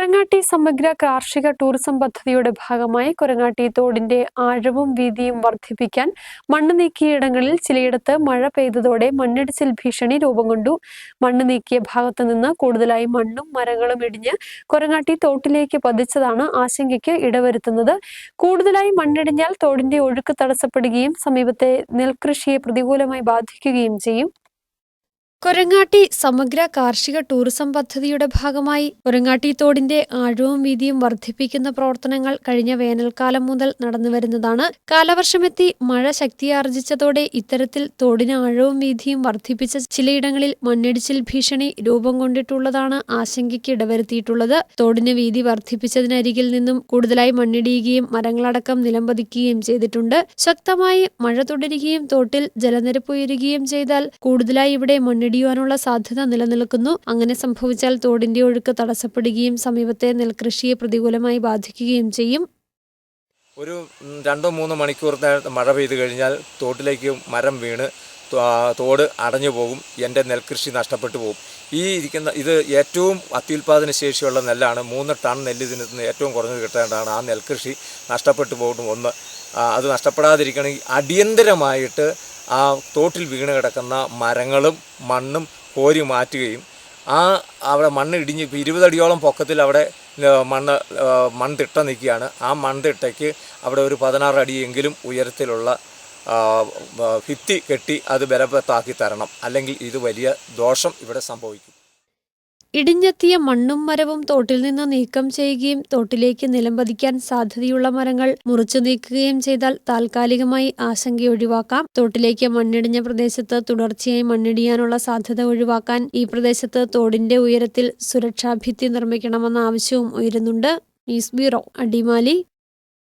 കൊരങ്ങാട്ടി സമഗ്ര കാർഷിക ടൂറിസം പദ്ധതിയുടെ ഭാഗമായി കൊരങ്ങാട്ടി തോടിന്റെ ആഴവും വീതിയും വർദ്ധിപ്പിക്കാൻ മണ്ണ് നീക്കിയ ഇടങ്ങളിൽ ചിലയിടത്ത് മഴ പെയ്തതോടെ മണ്ണിടിച്ചിൽ ഭീഷണി രൂപം കൊണ്ടു. മണ്ണ് നീക്കിയ ഭാഗത്തു നിന്ന് കൂടുതലായി മണ്ണും മരങ്ങളും ഇടിഞ്ഞ് കൊരങ്ങാട്ടി തോട്ടിലേക്ക് പതിച്ചതാണ് ആശങ്കയ്ക്ക് ഇടവരുത്തുന്നത്. കൂടുതലായി മണ്ണിടിഞ്ഞാൽ തോടിന്റെ ഒഴുക്ക് തടസ്സപ്പെടുകയും സമീപത്തെ നെൽകൃഷിയെ പ്രതികൂലമായി ബാധിക്കുകയും ചെയ്യും. കൊരങ്ങാട്ടി സമഗ്ര കാർഷിക ടൂറിസം പദ്ധതിയുടെ ഭാഗമായി കൊരങ്ങാട്ടി തോടിന്റെ ആഴവും വീതിയും വർദ്ധിപ്പിക്കുന്ന പ്രവർത്തനങ്ങൾ കഴിഞ്ഞ വേനൽക്കാലം മുതൽ നടന്നുവരുന്നതാണ്. കാലവർഷമെത്തി മഴ ശക്തിയാർജിച്ചതോടെ ഇത്തരത്തിൽ തോടിന് ആഴവും വീതിയും വർദ്ധിപ്പിച്ച ചിലയിടങ്ങളിൽ മണ്ണിടിച്ചിൽ ഭീഷണി രൂപം കൊണ്ടിട്ടുള്ളതാണ് ആശങ്കയ്ക്ക് ഇടവരുത്തിയിട്ടുള്ളത്. തോടിന് വീതി വർദ്ധിപ്പിച്ചതിനരികിൽ നിന്നും കൂടുതലായി മണ്ണിടിയുകയും മരങ്ങളടക്കം നിലംപതിക്കുകയും ചെയ്തിട്ടുണ്ട്. ശക്തമായി മഴ തുടരുകയും തോട്ടിൽ ജലനിരപ്പ് ഉയരുകയും ചെയ്താൽ കൂടുതലായി ഇവിടെ മണ്ണിടിയുവാനുള്ള സാധ്യത നിലനിൽക്കുന്നു. അങ്ങനെ സംഭവിച്ചാൽ തോടിന്റെ ഒഴുക്ക് തടസ്സപ്പെടുകയും സമീപത്തെ നെൽകൃഷിയെ പ്രതികൂലമായി ബാധിക്കുകയും ചെയ്യും. ഒരു രണ്ടോ മൂന്നോ മണിക്കൂർ മഴ പെയ്തു കഴിഞ്ഞാൽ തോട്ടിലേക്ക് മരം വീണ് തോട് അടഞ്ഞു പോകും. എന്റെ നെൽകൃഷി നഷ്ടപ്പെട്ടു പോകും. ഈ ഇരിക്കുന്ന ഇത് ഏറ്റവും അത്യുൽപാദന ശേഷിയുള്ള നെല്ലാണ്. മൂന്ന് ടൺ നെല്ല് ഇതിന് ഏറ്റവും കുറഞ്ഞത് കിട്ടേണ്ടതാണ്. ആ നെൽകൃഷി നഷ്ടപ്പെട്ടു പോകും ഒന്ന്. അത് നഷ്ടപ്പെടാതിരിക്കണമെങ്കിൽ അടിയന്തരമായിട്ട് ആ തോട്ടിൽ വീണ് കിടക്കുന്ന മരങ്ങളും മണ്ണും കോരി മാറ്റുകയും ആ അവിടെ മണ്ണ് ഇടിഞ്ഞ് ഇപ്പോൾ ഇരുപതടിയോളം പൊക്കത്തിൽ അവിടെ മണ്ണ് മൺതിട്ട നിൽക്കുകയാണ്. ആ മൺതിട്ടയ്ക്ക് അവിടെ ഒരു പതിനാറ് അടിയെങ്കിലും ഉയരത്തിലുള്ള ഭിത്തി കെട്ടി അത് ബലവത്താക്കി തരണം. അല്ലെങ്കിൽ ഇത് വലിയ ദോഷം ഇവിടെ സംഭവിക്കും. ഇടിഞ്ഞെത്തിയ മണ്ണും മരവും തോട്ടിൽ നിന്ന് നീക്കം ചെയ്യുകയും തോട്ടിലേക്ക് നിലംപതിക്കാൻ സാധ്യതയുള്ള മരങ്ങൾ മുറിച്ചു നീക്കുകയും ചെയ്താൽ താൽക്കാലികമായി ആശങ്ക ഒഴിവാക്കാം. തോട്ടിലേക്ക് മണ്ണിടിഞ്ഞ പ്രദേശത്ത് തുടർച്ചയായി മണ്ണിടിയാനുള്ള സാധ്യത ഒഴിവാക്കാൻ ഈ പ്രദേശത്ത് തോടിന്റെ ഉയരത്തിൽ സുരക്ഷാഭിത്തി നിർമ്മിക്കണമെന്ന ആവശ്യവും ഉയരുന്നുണ്ട്. News bureau Adimali.